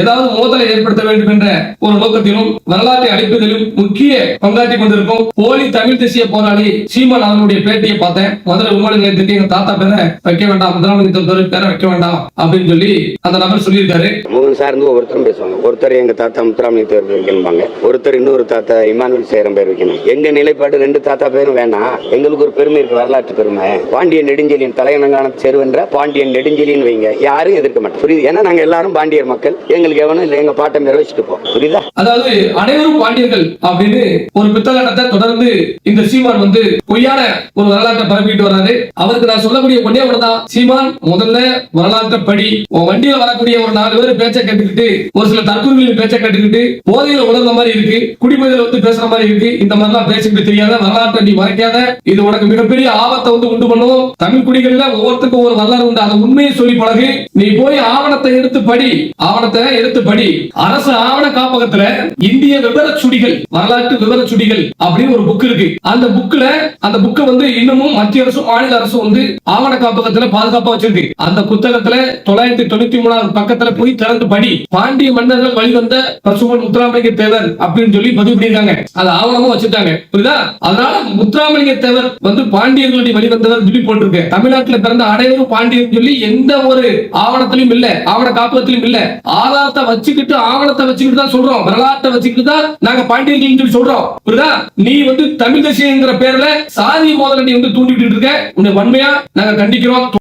ஏதாவது மோதலை ஏற்படுத்த வேண்டும் என்ற ஒரு நோக்கத்திலும் வரலாற்றை அழைப்பதிலும் முக்கிய பங்காற்றி கொண்டிருக்கும் போலி தமிழ் தேசிய போராளி சீமான் அவனுடைய பேட்டியை பார்த்தேன். முதல்ல விமான நிலையத்துக்கு எங்க தாத்தா பேர வைக்க வேண்டாம் முதலமைச்சர் பேர வைக்க வேண்டாம் அப்படின்னு சொல்லி அந்த நபர் சொல்லியிருக்காரு. மூணு சார்ந்து ஒவ்வொருத்தரும் பேசுவாங்க. ஒருத்தர் எங்க தாத்தா முத்துராமலிங்க பேர் வைக்கணும்பாங்க. ஒருத்தர் இன்னொரு தாத்தா இமானுவல் சேரம் பேர் வைக்கணும். எங்க நிலைப்பாடு ரெண்டு தாத்தா பேரும் வேணாம். எங்களுக்கு ஒரு பெருமை இருக்கு வரலாற்று பெருமை. பாண்டியன் நெடுஞ்செலியின் தலையணங்கான செருவென்ற பாண்டியன் நெடுஞ்செலியன் வைங்க. யாரும் எதிர்க்க மாட்டோம். புரியுது? ஏன்னா நாங்க எல்லாரும் பாண்டியர் மக்கள். எங்களுக்கு எவனும் இல்லை எங்க பாட்டை நிறைவேச்சிட்டு போ. புரியுதா? அதாவது அனைவரும் பாண்டியர்கள் அப்படின்னு ஒரு பித்தலாட்டத்தை தொடர்ந்து இந்த சீமான் வந்து பொய்யான ஒரு வரலாற்றை பரப்பிட்டு வர்றாரு. அவருக்கு நான் சொல்லக்கூடிய ஒன்னே ஒண்ணுதான். சீமான் முதல்ல வரலாற்றை படி உன் வண்டியில வரக்கூடிய ஒரு நாலு பேர் பேச்சை கேட்டுக்கிட்டு ஒரு சில தற்கொலைகளின் பேச்சை கேட்டுக்கிட்டு போதையில உணர்ந்த மாதிரி இருக்கு குடிமதியில வந்து பேசுற மாதிரி இருக்கு இந்த மாதிரிலாம் பேசிக்கிட்டு தெரியாத வரலாற்றை நீ மறைக்காத. இது உனக்கு மிகப்பெரிய ஆபத்தை வந்து உண்டு பண்ணும். தமிழ் குடிகள்ல ஒவ்வொருத்தருக்கும் ஒரு வரலாறு உண்டு. அந்த உண்மையை சொல்லி பழகு. நீ போய் ஆவணத்தை எடுத்து படி. ஆவணத்தை எடுத்து படி அரசு ஆவண காப்பகத்துல இந்திய விவர சுடிகள் வரலாற்று விவர சுடிகள் அப்படின்னு ஒரு புக் இருக்கு. அந்த புக்ல அந்த புக்கை வந்து இன்னமும் மத்திய அரசு மாநில அரசு வந்து ஆவண காப்பகத்துல பாதுகாப்பா வச்சிருக்கு. அந்த புத்தகத்துல தொள்ளாயிரத்தி தொண்ணூத்தி மூணாவது பக்கத்துல போய் திறந்து படி பாண்டிய மன்னர்கள் வழிவந்த பசுமன் முத்துராமலிங்க தேவர் அப்படின்னு சொல்லி பதிவு பண்ணிருக்காங்க அது ஆவணமும் வச்சுட்டாங்க. புரியுதா? அதனால முத்துராமலிங்க தேவர் வந்து பாண்டியர்களுடைய வழிவந்தவர் சொல்லி போட்டிருக்கு தமிழ்நாட்டுல பிறந்த அனைவரும் பாண்டியர் சொல்லி எந்த ஒரு ஆவணத்திலும் இல்ல ஆவண காப்பகத்திலும் இல்ல. ஆதார வரலாற்றை வச்சுக்கிட்டு ஆவணத்தை வச்சுக்கிட்டு தான் சொல்றோம். வரலாற்றை வச்சுக்கிட்டு தான் நாங்க பாண்டியர்கள் சொல்லி சொல்றோம். புரியுதா? நீ வந்து தமிழ் தேசியங்கிற பேர்ல சாதி மோதலை நீ வந்து தூண்டிட்டு இருக்க. உன்னை வன்மையா நாங்க கண்டிக்கிறோம்.